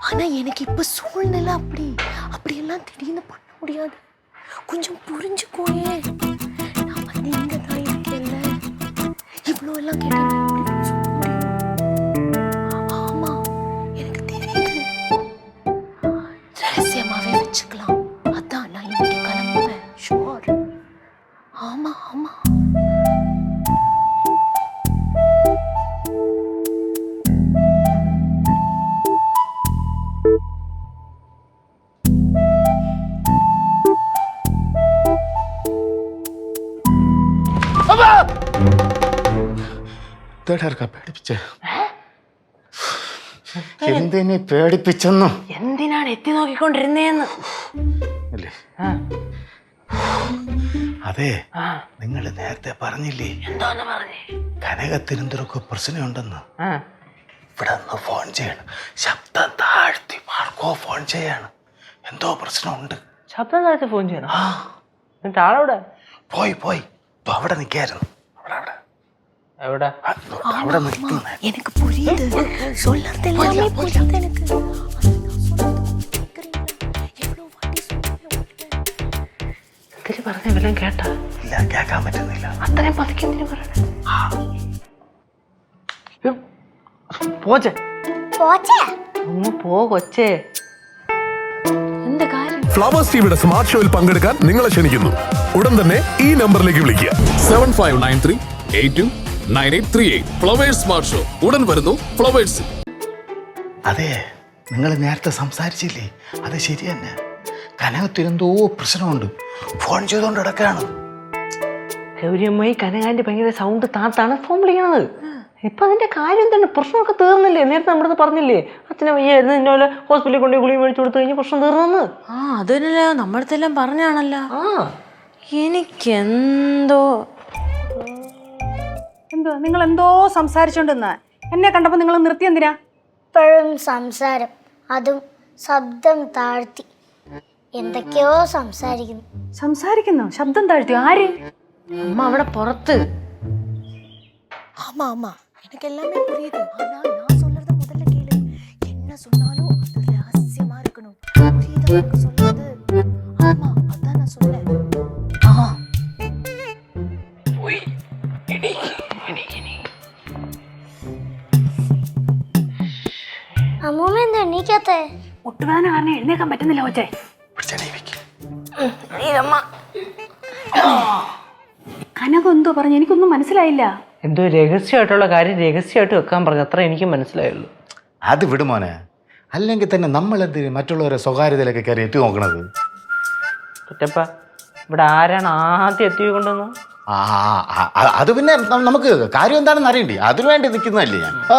ஆனா எனக்கு இப்ப சூழ்நிலை அப்படி. அப்படியெல்லாம் திடீர்னு பண்ண முடியாது. கொஞ்சம் புரிஞ்சுக்கோயே. പേടിപ്പിച്ചേ? എന്തിനെ പേടിപ്പിച്ചെന്നു? എന്തിനാണ് എത്തി നോക്കിക്കൊണ്ടിരുന്നേന്ന്? അല്ലേ അതെ നിങ്ങൾ നേരത്തെ പറഞ്ഞില്ലേ? കനകത്തിനെന്തൊക്കെ പ്രശ്നമുണ്ടെന്ന്. ഇവിടെ നിന്ന് ഫോൺ ചെയ്യണം. ശബ്ദം താഴ്ത്തി മാർക്കോ ഫോൺ ചെയ്യാണ്. എന്തോ പ്രശ്നമുണ്ട്. ശബ്ദം താഴ്ത്തി ഫോൺ ചെയ്യണം? എന്നിട്ട് ആളെവിടെ? പോയി പോയി. ദോ അവിടെ നിൽക്കായിരുന്നു അവിടെ അവിടെ എവിടെ ആ, ദോ അവിടെ നിൽക്കുന്നേ எனக்கு புரியுது சொல்றது எல்லாமே புரியுது எனக்கு ஆனா நான் சொல்றது கேட்கறீங்களா? எவ்வளவு வாட்டி சொல்றேன் உங்ககிட்ட? എന്തിനു പറഞ്ഞ വല്ലതും കേട്ടാ ഇല്ല കേൾക്കാൻ പറ്റുന്നില്ല അത്രയും പതുക്കെ എന്തിനു പറയണേ പോച്ചേ പോച്ചേ ഒന്ന് പോ കൊച്ചേ இந்த കാര്യം ഫ്ലവേഴ്സ് ടിവിയുടെ സ്മാർട്ട് ഷോയിൽ പങ്കെടുക്കാൻ നിങ്ങളെ ക്ഷണിക്കുന്നു ഉടൻ തന്നെ ഈ നമ്പറിലേക്ക് വിളിക്കുക. Seven five nine three eight two nine eight three eight. Flowers Smart Show. ഉടൻ വരുന്നു ഫ്ലവേഴ്സ്. അതെ നിങ്ങൾ നേരത്തെ സംസാരിച്ചില്ലേ? അത് ശരി തന്നെ. കനകത്തിനെന്തോ പ്രശ്നമുണ്ട്. ഫോൺ ചെയ്തുകൊണ്ട് കിടക്കുകയാണ് ഗൗരിയമ്മായി കനകാന്റെ ഭയങ്കര സൗണ്ട് താത്താണ് ഫോൺ വിളിക്കണത്. ഇപ്പൊ അതിന്റെ കാര്യം എന്താണ്? പ്രശ്നമൊക്കെ തീർന്നില്ലേ? നേരത്തെ നമ്മുടെ പറഞ്ഞില്ലേ? അച്ഛനെ വയ്യായിരുന്നു ഇന്ന പോലെ ഹോസ്പിറ്റലിൽ കൊണ്ടുപോയി ഗുളിക മേടിച്ചു കൊടുത്തു കഴിഞ്ഞാൽ പ്രശ്നം തീർന്നെന്ന് ആ അതല്ല നമ്മളടുത്തെല്ലാം പറഞ്ഞാണല്ലോ. ആ. എനിക്കെന്തോ എന്തോ നിങ്ങൾ എന്തോ സംസാരിച്ചോണ്ടിരുന്ന എന്നെ കണ്ടപ്പോ നിങ്ങൾ നിർത്തി എന്തിനാ ഇപ്പോഴും സംസാരം അതും ശബ്ദം താഴ്ത്തി എന്തൊക്കെയോ സംസാരിക്കുന്നു സംസാരിക്കുന്നു ശബ്ദം താഴ്ത്തി ആര് അമ്മ അവിടെ പുറത്ത് ஆமா ஆமா எனக்கு எல்லாமே புரியுது ஆனா நான் சொல்றத முதல்ல கேளு என்ன சொன்னாலும் அது ரகசியமா இருக்கணும் புரியுதா உனக்கு சொல்றது എണീക്കാത്തേ മുട്ടുവേദന കാരണം എഴുന്നേക്കാൻ പറ്റുന്നില്ല കൊച്ചേ. കനകെന്തോ കനകം പറഞ്ഞു? എനിക്കൊന്നും മനസ്സിലായില്ല. എന്തോ രഹസ്യമായിട്ടുള്ള കാര്യം രഹസ്യമായിട്ട് വെക്കാൻ പറഞ്ഞു. അത്ര എനിക്ക് മനസ്സിലായുള്ളൂ. അത് വിടുമോനെ അല്ലെങ്കിൽ തന്നെ നമ്മൾ എന്തിന് മറ്റുള്ളവരെ സ്വകാര്യതയിലൊക്കെ കയറി എത്തി നോക്കണത്? കുറ്റപ്പ ഇവിടെ ആരാണ് ആദ്യം എത്തി കൊണ്ടുവന്ന് ആ അത് പിന്നെ നമുക്ക് കാര്യം എന്താണെന്ന് അറിയണ്ടേ? അതിനു വേണ്ടി നിൽക്കുന്നതല്ലേ ഞാൻ. ആ.